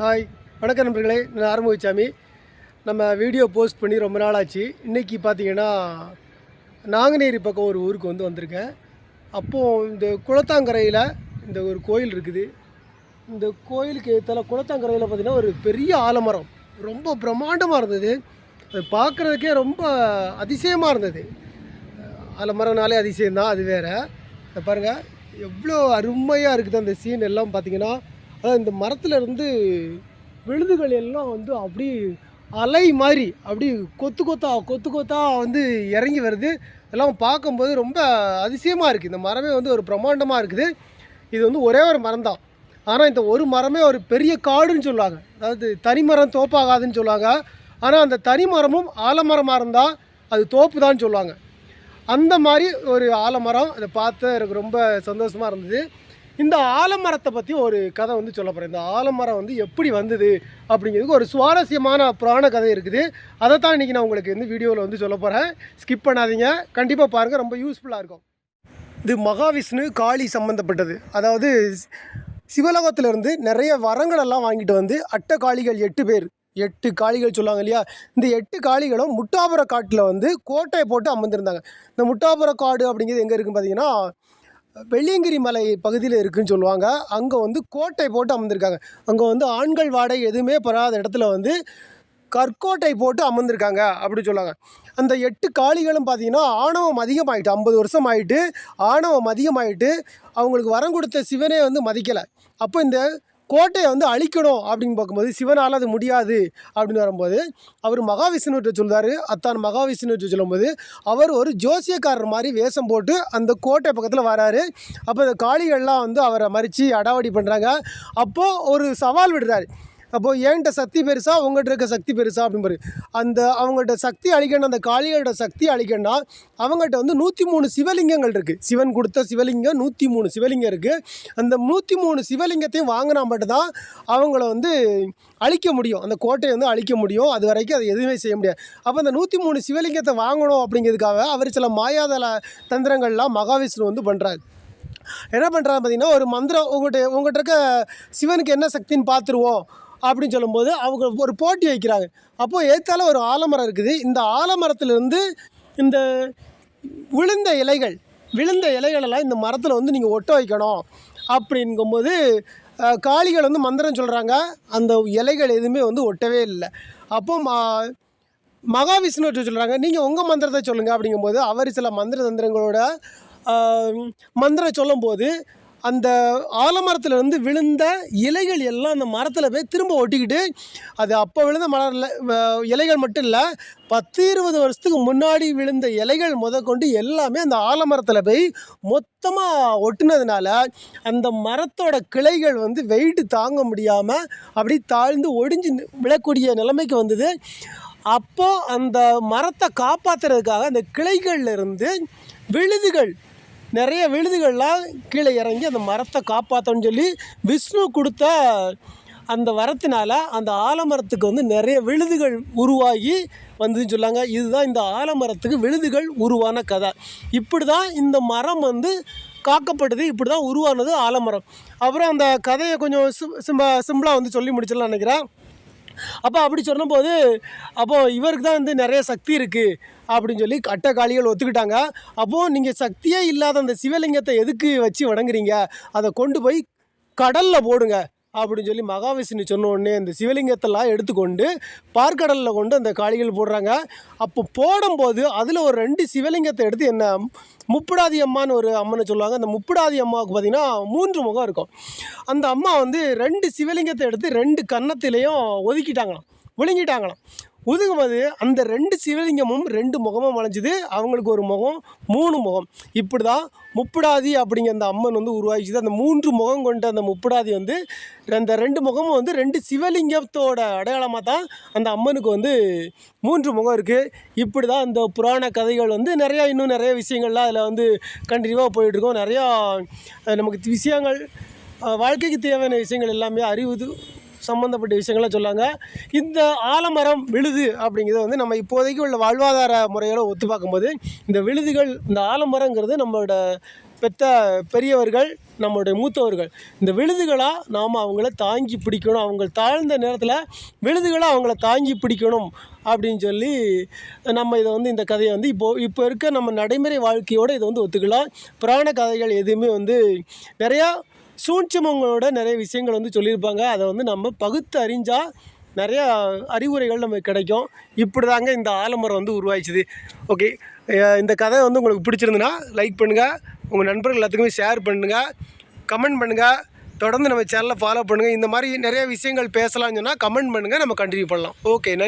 Hi வணக்கம் நண்பர்களே. நான் ஆரம்பிச்சாமி நம்ம வீடியோ போஸ்ட் பண்ணி ரொம்ப நாள் ஆச்சு இன்றைக்கி பார்த்தீங்கன்னா நாங்குநேரி பக்கம் ஒரு ஊருக்கு வந்து வந்திருக்கேன். அப்போது இந்த குளத்தாங்கரையில் இந்த ஒரு கோயில் இருக்குது. இந்த கோயிலுக்கு தலை குளத்தாங்கரையில் பார்த்தீங்கன்னா ஒரு பெரிய ஆலமரம். ரொம்ப பிரம்மாண்டமாக இருந்தது. அது பார்க்குறதுக்கே ரொம்ப அதிசயமாக இருந்தது. ஆலமரம்னாலே அதிசயம்தான் அது வேறு. இதை பாருங்கள் எவ்வளோ அருமையாக இருக்குது அந்த சீன் எல்லாம் பார்த்தீங்கன்னா அதாவது இந்த மரத்தில் இருந்து விழுதுகள் எல்லாம் வந்து அப்படி அலை மாதிரி அப்படி கொத்து கொத்தா கொத்து கொத்தா வந்து இறங்கி வருது. எல்லாம் பார்க்கும்போது ரொம்ப அதிசயமாக இருக்குது இந்த மரமே வந்து ஒரு பிரம்மாண்டமாக இருக்குது. இது வந்து ஒரே ஒரு மரம் தான் ஆனால் இந்த ஒரு மரமே ஒரு பெரிய காடுன்னு சொல்லுவாங்க. அதாவது தனி மரம் தோப்பாகாதுன்னு சொல்லுவாங்க. ஆனால் அந்த தனி மரமும் ஆலமரமாக இருந்தால் அது தோப்பு தான் சொல்லுவாங்க. அந்த மாதிரி ஒரு ஆலமரம் அதை பார்த்து எனக்கு ரொம்ப சந்தோஷமாக இருந்தது. இந்த ஆலமரத்தை பற்றி ஒரு கதை வந்து சொல்ல போகிறேன் இந்த ஆலமரம் வந்து எப்படி வந்தது அப்படிங்கிறதுக்கு ஒரு சுவாரஸ்யமான புராண கதை இருக்குது. அதை தான் இன்றைக்கி நான் உங்களுக்கு வந்து வீடியோவில் வந்து சொல்ல போகிறேன் ஸ்கிப் பண்ணாதீங்க. கண்டிப்பாக பாருங்கள் ரொம்ப யூஸ்ஃபுல்லாக இருக்கும். இது மகாவிஷ்ணு காளி சம்மந்தப்பட்டது அதாவது சிவலோகத்திலிருந்து நிறைய வரங்கள் எல்லாம் வாங்கிட்டு வந்து அட்ட காளிகள் எட்டு பேர் எட்டு காளிகள் சொல்லுவாங்க இல்லையா? இந்த எட்டு காளிகளும் முட்டாபுர காட்டில் வந்து கோட்டையை போட்டு அமர்ந்திருந்தாங்க. இந்த முட்டாபுர காடு அப்படிங்கிறது எங்கே இருக்குன்னு பார்த்தீங்கன்னா வெள்ளியங்கிரி மலை பகுதியில் இருக்குன்னு சொல்லுவாங்க. அங்கே வந்து கோட்டை போட்டு அமர்ந்திருக்காங்க. அங்கே வந்து ஆண்கள் வாடகை எதுவுமே பெறாத இடத்துல வந்து கற்கோட்டை போட்டு அமர்ந்திருக்காங்க அப்படி சொல்லுவாங்க. அந்த எட்டு காளிகளும் பார்த்தீங்கன்னா ஆணவம் அதிகமாகிட்டு ஐம்பது வருஷம் ஆயிட்டு ஆணவம் அதிகமாகிட்டு அவங்களுக்கு வரம் கொடுத்த சிவனே வந்து மதிக்கலை. அப்போ இந்த கோட்டையை வந்து அழிக்கணும் அப்படின்னு பார்க்கும்போது சிவனால் அது முடியாது அப்படின்னு வரும்போது அவர் மகாவிஷ்ணுவிட்ட சொல்கிறார் அத்தான் மகாவிஷ்ணுவிட்ட சொல்லும்போது அவர் ஒரு ஜோசியக்காரர் மாதிரி வேஷம் போட்டு அந்த கோட்டை பக்கத்தில் வராரு. அப்போ இந்த காளிகள்லாம் வந்து அவரை மறித்து அடாவடி பண்ணுறாங்க அப்போது ஒரு சவால் விடுறாரு. அப்போது என்கிட்ட சக்தி பெருசா? உங்கள்கிட்ட இருக்க சக்தி பெருசா? அப்படிம்பாரு அந்த அவங்கள்ட்ட சக்தி அழிக்கணும் அந்த காளிகளோட சக்தி அழிக்கணும்னா அவங்கள்ட்ட வந்து நூற்றி மூணு சிவலிங்கங்கள் இருக்குது சிவன் கொடுத்த சிவலிங்கம் நூற்றி மூணு சிவலிங்கம் இருக்குது அந்த நூற்றி மூணு சிவலிங்கத்தையும் வாங்கினா மட்டும்தான் அவங்கள வந்து அழிக்க முடியும். அந்த கோட்டையை வந்து அழிக்க முடியும். அது வரைக்கும் அது எதுவுமே செய்ய முடியாது. அப்போ அந்த நூற்றி மூணு சிவலிங்கத்தை வாங்கணும் அப்படிங்கிறதுக்காக அவர் சில மாயாதள தந்திரங்கள்லாம் மகாவிஷ்ணு வந்து பண்ணுறாரு என்ன பண்ணுறாங்க பார்த்தீங்கன்னா ஒரு மந்திரம் உங்கள்கிட்ட உங்கள்கிட்ட இருக்க சிவனுக்கு என்ன சக்தின்னு பார்த்துருவோம் அப்படின்னு சொல்லும்போது அவங்க ஒரு போட்டி வைக்கிறாங்க. அப்போது ஏற்றால ஒரு ஆலமரம் இருக்குது. இந்த ஆலமரத்துலேருந்து இந்த விழுந்த இலைகள் விழுந்த இலைகளெல்லாம் இந்த மரத்தில் வந்து நீங்கள் ஒட்ட வைக்கணும் அப்படிங்கும்போது காளிகள் வந்து மந்திரம் சொல்கிறாங்க அந்த இலைகள் எதுவுமே வந்து ஒட்டவே இல்லை. அப்போ மா மகாவிஷ்ணு சொல்கிறாங்க நீங்கள் உங்கள் மந்திரத்தை சொல்லுங்கள் அப்படிங்கும்போது அவர் சில மந்திர தந்திரங்களோட மந்திரம் சொல்லும்போது அந்த ஆலமரத்துலேருந்து விழுந்த இலைகள் எல்லாம் அந்த மரத்தில் போய் திரும்ப ஒட்டிக்கிட்டு அது அப்போ விழுந்த மலரில் இலைகள் மட்டும் இல்லை பத்து இருபது வருஷத்துக்கு முன்னாடி விழுந்த இலைகள் முதற்கொண்டு எல்லாமே அந்த ஆலமரத்தில் போய் மொத்தமாக ஒட்டினதுனால அந்த மரத்தோட கிளைகள் வந்து வெயிட்டு தாங்க முடியாமல் அப்படி தாழ்ந்து ஒடிஞ்சு விழக்கூடிய நிலைமைக்கு வந்தது. அப்போது அந்த மரத்தை காப்பாற்றுறதுக்காக அந்த கிளைகளில் இருந்து விழுதுகள் நிறைய விழுதுகள்லாம் கீழே இறங்கி அந்த மரத்தை காப்பாற்றணும்னு சொல்லி விஷ்ணு கொடுத்த அந்த வரத்தினால் அந்த ஆலமரத்துக்கு வந்து நிறைய விழுதுகள் உருவாகி வந்ததுன்னு சொல்லாங்க. இதுதான் இந்த ஆலமரத்துக்கு விழுதுகள் உருவான கதை. இப்படி தான் இந்த மரம் வந்து காக்கப்படுது இப்படி தான் உருவானது ஆலமரம். அப்புறம் அந்த கதையை கொஞ்சம் சிம் சிம்ப சிம்பிளாக வந்து சொல்லி முடிச்சிடலாம் நினைக்கிறேன். அப்போ அப்படி சொன்னபோது அப்போது இவருக்கு தான் வந்து நிறைய சக்தி இருக்குது அப்படின்னு சொல்லி கட்டக்காளிகள் காளிகள் ஒத்துக்கிட்டாங்க. அப்போது நீங்கள் சக்தியே இல்லாத அந்த சிவலிங்கத்தை எதுக்கு வச்சு வணங்குறீங்க? அதை கொண்டு போய் கடலில் போடுங்க. அப்படின்னு சொல்லி மகாவிஷ்ணு சொன்ன உடனே அந்த சிவலிங்கத்தெல்லாம் எடுத்துக்கொண்டு பார்க்கடலில் கொண்டு அந்த காளிகள் போடுறாங்க. அப்போ போடும்போது அதில் ஒரு ரெண்டு சிவலிங்கத்தை எடுத்து என்ன முப்புடாதி அம்மான்னு ஒரு அம்மனை சொல்லுவாங்க. அந்த முப்புடாதி அம்மாவுக்கு பார்த்திங்கன்னா மூன்று முகம் இருக்கும். அந்த அம்மா வந்து ரெண்டு சிவலிங்கத்தை எடுத்து ரெண்டு கன்னத்திலையும் ஒதுக்கிட்டாங்களாம் விழுங்கிட்டாங்களாம். ஒழுங்கிட்டாங்களாம் ஒதுங்கும்போது அந்த ரெண்டு சிவலிங்கமும் ரெண்டு முகமும் வளைஞ்சுது அவங்களுக்கு ஒரு முகம் மூணு முகம். இப்படி தான் முப்படாதி அப்படிங்கிற அந்த அம்மன் வந்து உருவாகிச்சுது அந்த மூன்று முகம் கொண்ட அந்த முப்படாதி வந்து அந்த ரெண்டு முகமும் வந்து ரெண்டு சிவலிங்கத்தோட அடையாளமாக தான் அந்த அம்மனுக்கு வந்து மூன்று முகம் இருக்குது இப்படி தான் அந்த புராண கதைகள் வந்து நிறையா இன்னும் நிறைய விஷயங்கள்லாம் அதில் வந்து கண்டினியூவாக போயிட்டுருக்கோம். நிறையா நமக்கு விஷயங்கள் வாழ்க்கைக்கு தேவையான விஷயங்கள் எல்லாமே அறிவு சம்மந்தப்பட்ட விஷயங்கள்லாம் சொல்லாங்க. இந்த ஆலமரம் விழுது அப்படிங்கிறது வந்து நம்ம இப்போதைக்கு உள்ள வாழ்வாதார முறையோட ஒத்து பார்க்கும்போது இந்த விழுதுகள் இந்த ஆலமரங்கிறது நம்மளோட பெத்த பெரியவர்கள் நம்மளுடைய மூத்தவர்கள். இந்த விழுதுகளாக நாம் அவங்கள தாங்கி பிடிக்கணும். அவங்க தாழ்ந்த நேரத்தில் விழுதுகளாக அவங்கள தாங்கி பிடிக்கணும் அப்படின்னு சொல்லி நம்ம இதை வந்து இந்த கதையை வந்து இப்போது இப்போ இருக்க நம்ம நடைமுறை வாழ்க்கையோடு இதை வந்து ஒத்துக்கலாம். புராண கதைகள் எதுவுமே வந்து நிறையா சூட்சமங்களோட நிறைய விஷயங்கள் வந்து சொல்லியிருப்பாங்க. அதை வந்து நம்ம பகுத்து அறிஞ்சால் நிறையா அறிவுரைகள் நமக்கு கிடைக்கும். இப்படி தாங்க இந்த ஆலமரம் வந்து உருவாயிச்சுது. ஓகே. இந்த கதை வந்து உங்களுக்கு பிடிச்சிருந்துன்னா லைக் பண்ணுங்கள் உங்கள் நண்பர்கள் எல்லாத்துக்குமே ஷேர் பண்ணுங்கள் கமெண்ட் பண்ணுங்கள் தொடர்ந்து நம்ம சேனலை ஃபாலோ பண்ணுங்கள் இந்த மாதிரி நிறைய விஷயங்கள் பேசலாம்னு சொன்னால் கமெண்ட் பண்ணுங்கள் நம்ம கண்டினியூ பண்ணலாம். ஓகே நன்றி.